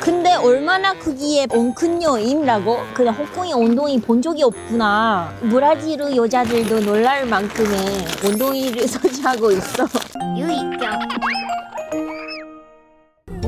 근데 얼마나 크기에 엉큰녀임라고? 그냥 홍콩의 운동이 본 적이 없구나. 브라질 여자들도 놀랄 만큼의 운동이를 소지하고 있어. 유익경.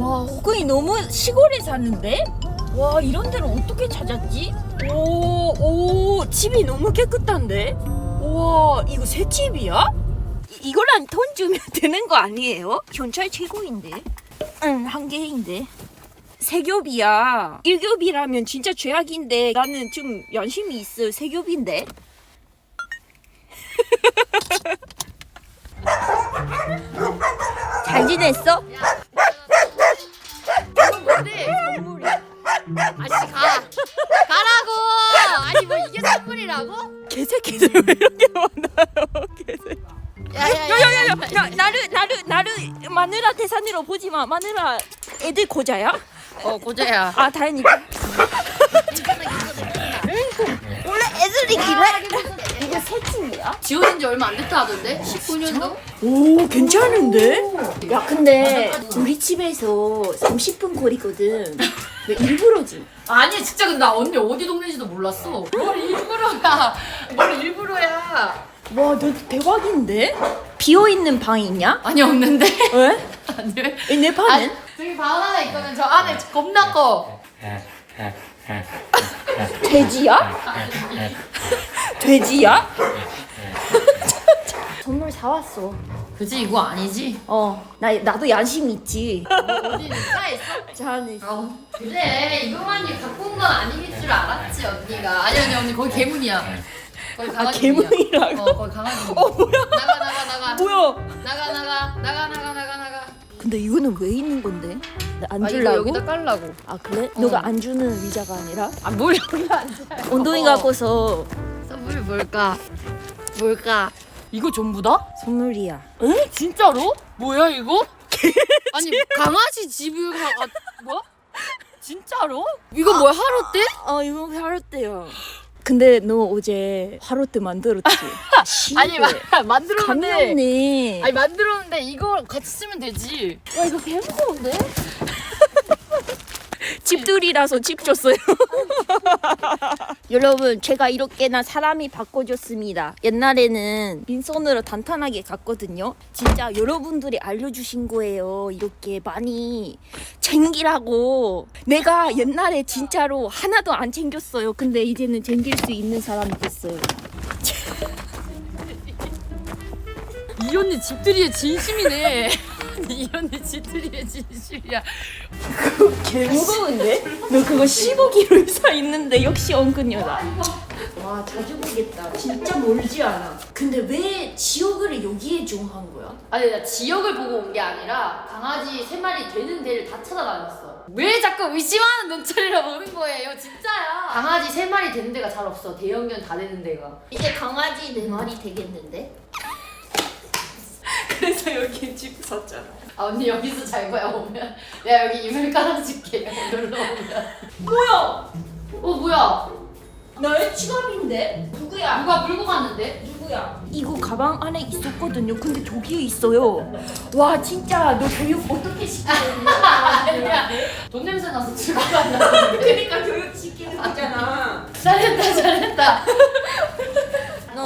와, 홍콩이 너무 시골에 사는데? 와, 이런 데를 어떻게 찾았지? 오, 오, 집이 너무 깨끗한데? 우와, 이거 새 집이야? 이- 이거랑 돈 주면 되는 거 아니에요? 경찰 최고인데? 응, 한 개인데. 세겹이야. 일겹이라면 진짜 죄악인데 나는 좀 연심이 있어. 세겹인데. 잘 지냈어? 뭔데? 아씨 가 가라고 아니 뭐 이게 선물이라고? 개새끼들 왜 이렇게 많아요? 개새끼. 야야야야, 나, 나를 나를 나를 마누라 대산으로 보지 마. 마누라 애들 고자야? 어 고자야 아 다행이다. 원래 애들이 그래? 이거 새 집이야? 지어진 지 얼마 안 됐다 하던데 19년도? 오 괜찮은데? 야 근데 우리 집에서 30분 거리거든. 왜 일부러지? 아니 진짜 근데 나 언니 어디 동네인지도 몰랐어 뭘 일부러야 뭘 일부러야 와, 너 대박인데? 비어 있는 방이 있냐? 아니 없는데 왜? 아니 왜? 이내 방은? 저기 방 하나 있거든. 저 안에 겁나 커. 돼지야? 돼지야? 선물 사왔어. 그지? 이거 아니지? 어, 나 나도 양심 있지. 어디 차 있어? 잘하네. 어. 그래. 이거만이 갖고 온 건 아닐 줄 알았지 언니가. 아니 아니 언니 거기 개문이야. 거기 아 강아지 개문이라고? 어 거기 강아지 어 뭐야? 나가 나가 나가. 뭐야? 나가 나가. 나가 나가 나가 근데 이거는 왜 있는 건데? 안아 이거 줄라고? 여기다 깔라고 아 그래? 너가 안 주는 의자가 아니라? 아뭘 여기 앉아 엉덩이 갖고서 선물이 뭘까 뭘까 이거 전부 다? 선물이야. 에? 진짜로? 뭐야 이거? 아니 강아지 집을 가 아, 뭐야? 진짜로? 이거 뭐야 하루 때? 어 이거 하루 때요. 근데 너 어제 하루 때 만들었지? 아니 마, 만들었는데 감명네. 아니 만들었는데 이거 같이 쓰면 되지 와 이거 개 무서운데? 집들이라서 집 줬어요. 여러분, 제가 이렇게나 사람이 바꿔줬습니다. 옛날에는 빈손으로 단단하게 갔거든요. 진짜 여러분들이 알려주신 거예요. 이렇게 많이 챙기라고. 내가 옛날에 진짜로 하나도 안 챙겼어요. 근데 이제는 챙길 수 있는 사람이 됐어요. 이 언니 집들이의 진심이네 이 언니 집들이의 진심이야 개 무거운데? 너 그거 15kg 이상 있는데 역시 엉근녀다. 와 자주 보겠다. 진짜 멀지 않아. 근데 왜 지역을 여기에 정한 거야? 아니 나 지역을 보고 온 게 아니라 강아지 세 마리 되는 데를 다 찾아다녔어 왜 자꾸 의심하는 눈초리로 보는 거예요 진짜야 강아지 세 마리 되는 데가 잘 없어 대형견 다 되는 데가 이제 강아지 네 마리 되겠는데? 그래서 여기 집 샀잖아. 아 언니 여기서 잘 거야 오면 내가 여기 이불 깔아줄게 놀러 오면 뭐야? 어 뭐야 나의 지갑인데? 누구야? 누가 물고 갔는데? 누구야? 이거 가방 안에 있었거든요. 근데 저기에 있어요. 와 진짜 너 교육 어떻게 시키는 아니야 돈 냄새 나서 들고 간다 그러니까 교육 시키는 거잖아. 잘했다 잘했다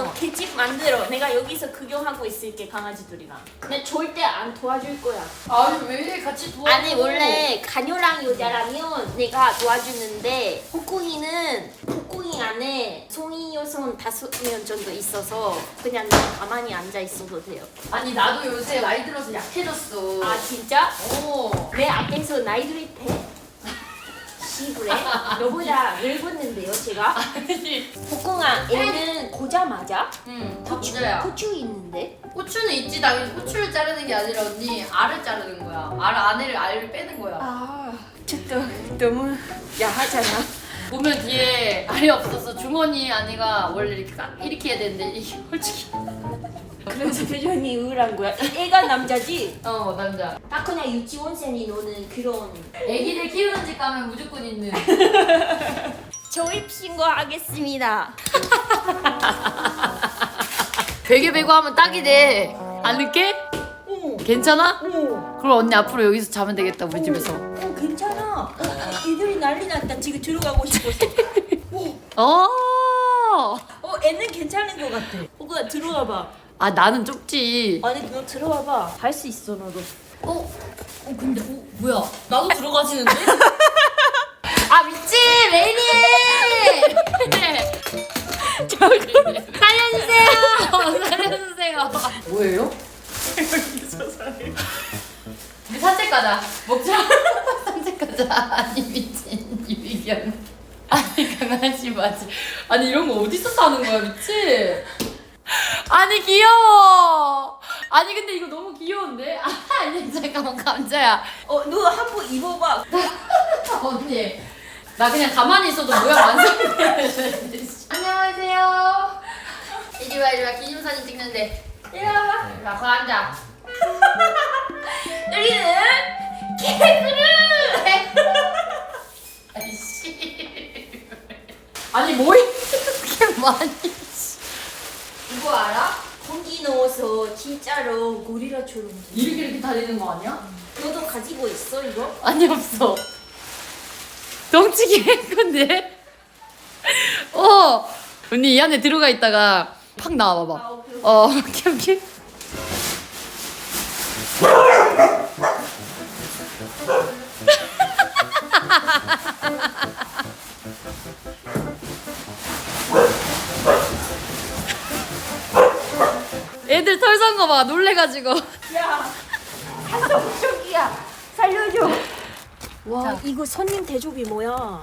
너 개집 만들어. 내가 여기서 구경하고 있을게 강아지들이랑. 근데 절대 안 도와줄 거야. 아니 왜 같이 도와 아니 원래 가녀랑 여자라면 내가 도와주는데 호콩이는 호콩이 안에 송이 요선 다섯 명 정도 있어서 그냥 너 가만히 앉아 있어도 돼요. 아니 나도 요새 나이 들어서 약해졌어 아 진짜? 어내 앞에서 나이 들이 돼? 시부래? 너보다 늙었는데요 제가? 아니 호콩아 얘는 고자 맞아? 응 고추, 고추 있는데? 고추는 있지 당연히 고추를 자르는 게 아니라 언니 알을 자르는 거야 알 안에를 알을 빼는 거야 아 진짜 너무 야하잖아 보면 뒤에 알이 없어서 주머니 안에가 원래 이렇게 딱 이렇게 해야 되는데 이게 솔직히 그래서 표정이 우울한 거야 애가 남자지? 어 남자 딱 그냥 유치원생이 노는 그런 애기를 키우는 집 가면 무조건 있는 조입 신고하겠습니다 베개 베고 하면 딱이 돼안 늦게? 오, 괜찮아? 오, 그럼 언니 앞으로 여기서 자면 되겠다 우리 집에서 오 괜찮아 어, 애들이 난리 났다. 지금 들어가고 싶어서. 어. 어, 애는 괜찮은 것 같아. 호구야 들어와 봐. 아 나는 좁지. 아니 너 들어와 봐. 할수 있어 너도. 어? 어 근데 어 뭐야? 나도 들어가지는데? 아 미치 레이니! 살려주세요! 살려주세요! 뭐예요? 우리 산책 가자. 먹자. 산책 가자. 아니 미친 이비견. 아니 강아지 맞지? 아니 이런 거 어디서 사는 거야 미치? 아니 귀여워. 아니 근데 이거 너무 귀여운데? 아, 아니 잠깐만 감자야. 어, 너 한번 입어봐. 언니 나 그냥 가만히 있어도 모양 완성돼. 안녕하세요. 이리 와 이리 와 기념 사진 찍는데. 이리 와. 이리 와거 앉아. 여기는 아이씨. 아니 뭐 이렇게 많이. 이거 알아? 공기 넣어서 진짜로 고리라처럼. 돼. 이렇게 이렇게 다니는 거 아니야? 너도 가지고 있어 이거? 아니 없어. 덩치 개건데. 어. 언니 이 안에 들어가 있다가 팍 나와 봐봐. 아, 오케이. 어, 오케이 오케이. 애들 털 산 거 봐, 놀래가지고. 야, 한성적이야. 살려줘. 와, 이거 손님 대접이 뭐야?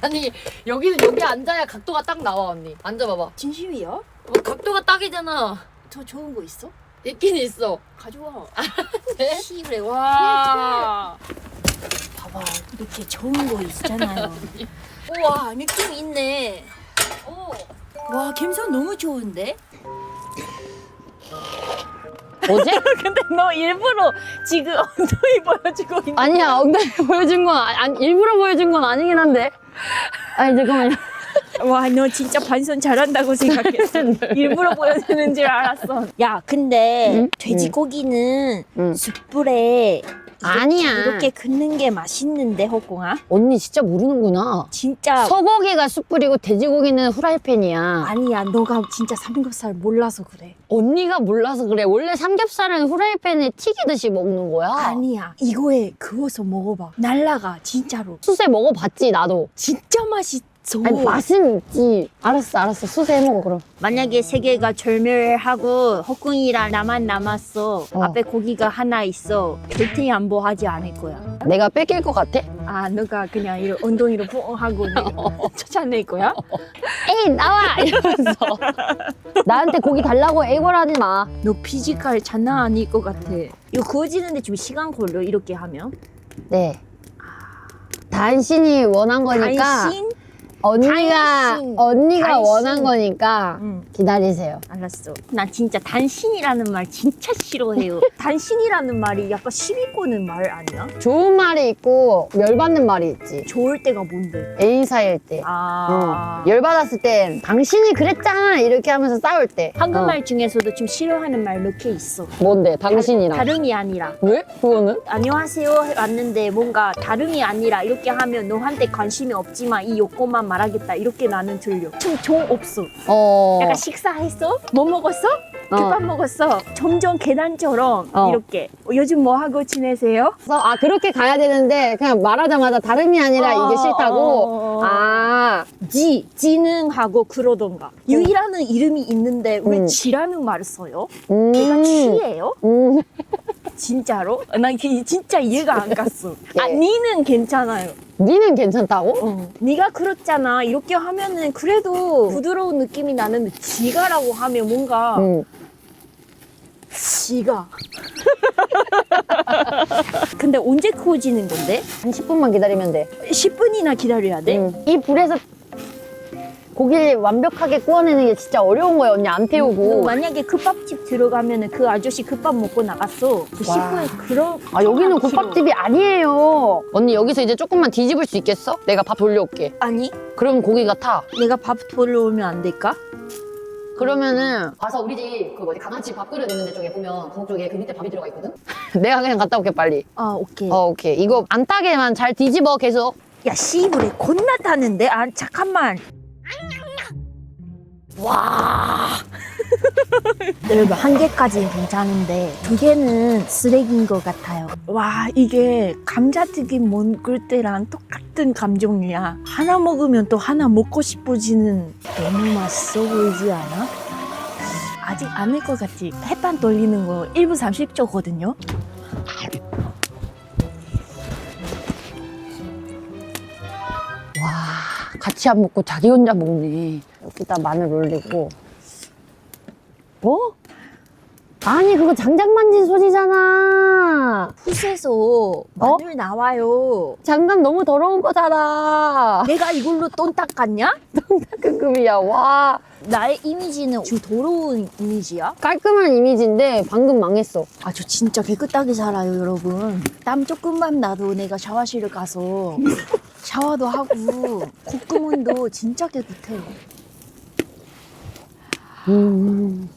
아니, 여기는 여기 앉아야 각도가 딱 나와, 언니. 앉아봐봐. 진심이야? 어, 각도가 딱이잖아. 더 좋은 거 있어? 있긴 있어. 가져와. 네? 시그래. 와. 봐봐, 이렇게 좋은 거 있잖아요. 우와, 느낌 있네. 오. 와, 감성 너무 좋은데? 뭐지? 근데 너 일부러 지금 엉덩이 보여주고 있는 아니야, 엉덩이 보여준 건, 아니, 아니, 일부러 보여준 건 아니긴 한데. 아니, 잠깐만요. 와, 너 진짜 반선 잘한다고 생각했어. 일부러 보여주는 줄 알았어. 야, 근데 응? 돼지고기는 응. 숯불에 아니야. 이렇게 굽는 게 맛있는데, 허공아? 언니 진짜 모르는구나. 진짜 소고기가 숯불이고 돼지고기는 후라이팬이야. 아니야. 너가 진짜 삼겹살 몰라서 그래. 언니가 몰라서 그래. 원래 삼겹살은 후라이팬에 튀기듯이 먹는 거야. 아니야. 이거에 구워서 먹어봐. 날라가 진짜로. 수세 먹어봤지, 나도. 진짜 맛있 어. 아니, 맛은 있지. 알았어, 알았어. 수세 해먹어, 그럼. 만약에 세 개가 절멸하고 허궁이랑 나만 남았어. 어. 앞에 고기가 하나 있어. 절대 양보하지 않을 거야. 내가 뺏길 것 같아? 아, 너가 그냥 이런 엉덩이로 뽕 하고 쫓아낼 거야? 에이, 나와! 이러면서. 나한테 고기 달라고 애걸하지 마. 너 피지컬 장난 아닐 것 같아. 이거 구워지는데 좀 시간 걸려 이렇게 하면. 네. 당신이 원한 거니까. 당신? 언니가, 당신. 언니가 당신. 원한 거니까 응, 기다리세요. 알았어. 나 진짜 단신이라는 말 진짜 싫어해요. 단신이라는 말이 약간 시비 거는 말 아니야? 좋은 말이 있고, 열받는 말이 있지. 좋을 때가 뭔데? 애인 사이일 때. 아. 응. 열받았을 땐 당신이 그랬잖아 이렇게 하면서 싸울 때 한국말 중에서도 좀 싫어하는 말 몇 개 있어. 어. 뭔데 당신이랑 다름이 아니라. 왜? 그거는? 안녕하세요 왔는데 뭔가 다름이 아니라 이렇게 하면 너한테 관심이 없지만 이 요건만 말하겠다 이렇게 나는 들려 좀종 없어 어 약간 식사했어? 뭐 먹었어? 어. 국밥 먹었어 점점 계단처럼 어. 이렇게 어, 요즘 뭐 하고 지내세요? 그래서 아 그렇게 가야 되는데 그냥 말하자마자 다름이 아니라 어, 이게 싫다고 어, 어, 어. 아 지, 지능하고 그러던가 유이라는 이름이 있는데 왜 음. 지라는 말을 써요? 음, 얘가 지예요? 음. 진짜로? 나 이게 진짜 이해가 안 갔어 아 예. 니는 괜찮아요 니는 괜찮다고? 어. 네가 그렇잖아. 이렇게 하면은 그래도 부드러운 느낌이 나는데 지가라고 하면 뭔가 음. 지가. 근데 언제 구워지는 건데? 한 10분만 기다리면 돼 10분이나 기다려야 돼? 음. 이 불에서 고기를 완벽하게 구워내는 게 진짜 어려운 거야 언니 안너 태우고 만약에 국밥집 들어가면은 그 아저씨 국밥 먹고 나갔어. 그 와. 식구에 그런 아 여기는 아, 국밥집이 아니에요 언니 여기서 이제 조금만 뒤집을 수 있겠어? 내가 밥 돌려올게 아니 그럼 고기가 타 내가 밥 돌려오면 안 될까? 그러면은 가서 우리 집 그 뭐지 강아지 밥 끓여 놓는 데 쪽에 보면 거기 쪽에 그 밑에 밥이 들어가 있거든. 내가 그냥 갔다 올게 빨리. 아 오케이. 어 오케이. 이거 안 따게만 잘 뒤집어 계속. 야 씨부레 겁나 타는데? 아 잠깐만. 와. 여러분 한 개까지는 괜찮은데 두 개는 쓰레기인 것 같아요. 와 이게 감자튀김 먹을 때랑 똑같은 감정이야. 하나 먹으면 또 하나 먹고 싶어지는 너무 맛있어 보이지 않아? 아직 안할것 같지? 햇반 돌리는 거 1분 30초거든요. 같이 안 먹고 자기 혼자 먹네. 여기다 마늘 올리고. 뭐? 아니 그거 장작 만진 소리잖아. 푸에서 마늘 나와요. 장갑 너무 더러운 거잖아. 내가 이걸로 돈 닦았냐? 급급이야. 와 나의 이미지는 지금 더러운 이미지야? 깔끔한 이미지인데 방금 망했어. 아, 저 진짜 깨끗하게 살아요, 여러분. 땀 조금만 나도 내가 샤워실을 가서 샤워도 하고 콧구멍도 진짜 깨끗해요. 음.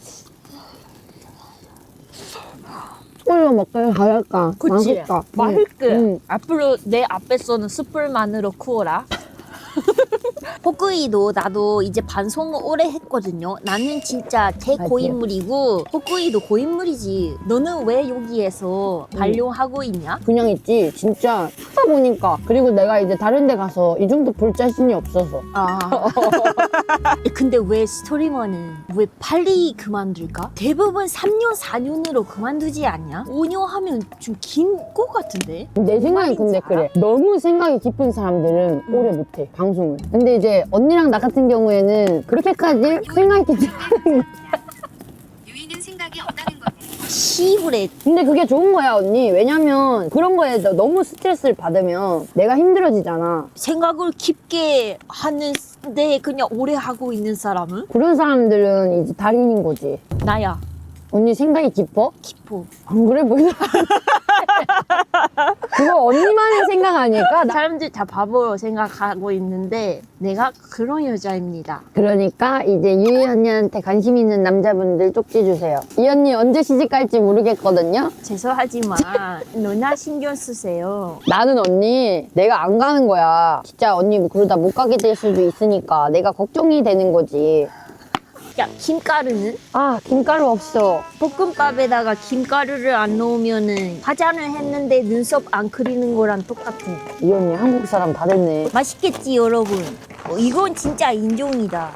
숯불로 먹기를 잘할까? 그치? 맛있다. 맛있게. 음. 앞으로 내 앞에서는 숯불만으로 구워라. 호크이도 나도 이제 반송을 오래 했거든요. 나는 진짜 대고인물이고 호크이도 고인물이지. 너는 왜 여기에서 발령하고 있냐? 그냥 있지. 진짜 보니까. 그리고 내가 이제 다른 데 가서 이 정도 볼 자신이 없어서. 아. 근데 왜 스트리머는 왜 빨리 그만둘까? 대부분 3년, 4년으로 그만두지 않냐? 5년 하면 좀긴거 같은데? 내 생각엔 근데 그래. 너무 생각이 깊은 사람들은 오래 못해, 방송을. 근데 이제 언니랑 나 같은 경우에는 그렇게까지 생각이 깊지 않은 유이는 생각이 없다는 거네. 시부레 근데 그게 좋은 거야, 언니. 왜냐면 그런 거에 너무 스트레스를 받으면 내가 힘들어지잖아. 생각을 깊게 하는데 그냥 오래 하고 있는 사람은? 그런 사람들은 이제 달인인 거지. 나야. 언니 생각이 깊어? 깊어. 안 그래 보이나? 그거 언니만의 생각 아닐까? 나- 사람들 다 바보로 생각하고 있는데 내가 그런 여자입니다. 그러니까 이제 유희 언니한테 관심 있는 남자분들 쪽지 주세요. 이 언니 언제 시집 갈지 모르겠거든요. 죄송하지만 누나 신경 쓰세요. 나는 언니 내가 안 가는 거야. 진짜 언니 뭐 그러다 못 가게 될 수도 있으니까 내가 걱정이 되는 거지. 야 김가루는? 아 김가루 없어. 볶음밥에다가 김가루를 안 넣으면은 화장을 했는데 눈썹 안 그리는 거랑 똑같은. 이 언니 한국 사람 다 됐네. 맛있겠지 여러분. 어, 이건 진짜 인종이다.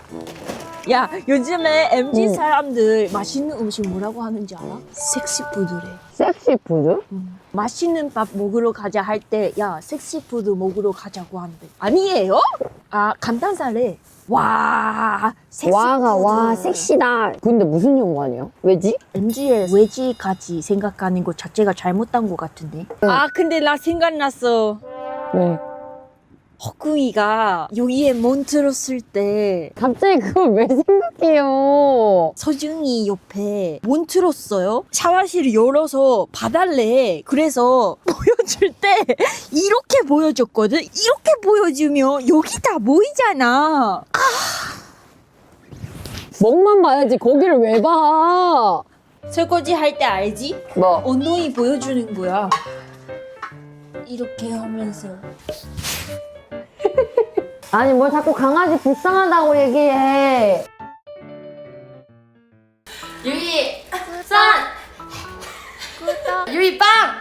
야 요즘에 MZ 음. 사람들 맛있는 음식 뭐라고 하는지 알아? 섹시푸드래. 섹시푸드? 맛있는 밥 먹으러 가자 할 때 야 섹시푸드 먹으러 가자고 한대. 아니에요? 아 감탄사래. 와 섹시푸드. 와가 와 섹시다. 근데 무슨 연관이야? 왜지? MG의 외지까지 생각하는 것 자체가 잘못한 것 같은데. 아 근데 나 생각났어. 왜? 허구이가 여기에 몬 들었을 때 갑자기 그걸 왜 생각해요? 서준이 옆에 몬 틀었어요. 샤워실 열어서 봐달래. 그래서 보여줄 때 이렇게 보여줬거든. 이렇게 보여주면 여기 다 보이잖아. 먹만 봐야지 거기를 왜 봐? 설거지 할 때 알지? 뭐? 엉덩이 보여주는 거야. 이렇게 하면서. 아니 뭘 자꾸 강아지 불쌍하다고 얘기해. 유이 선! 유이 빵!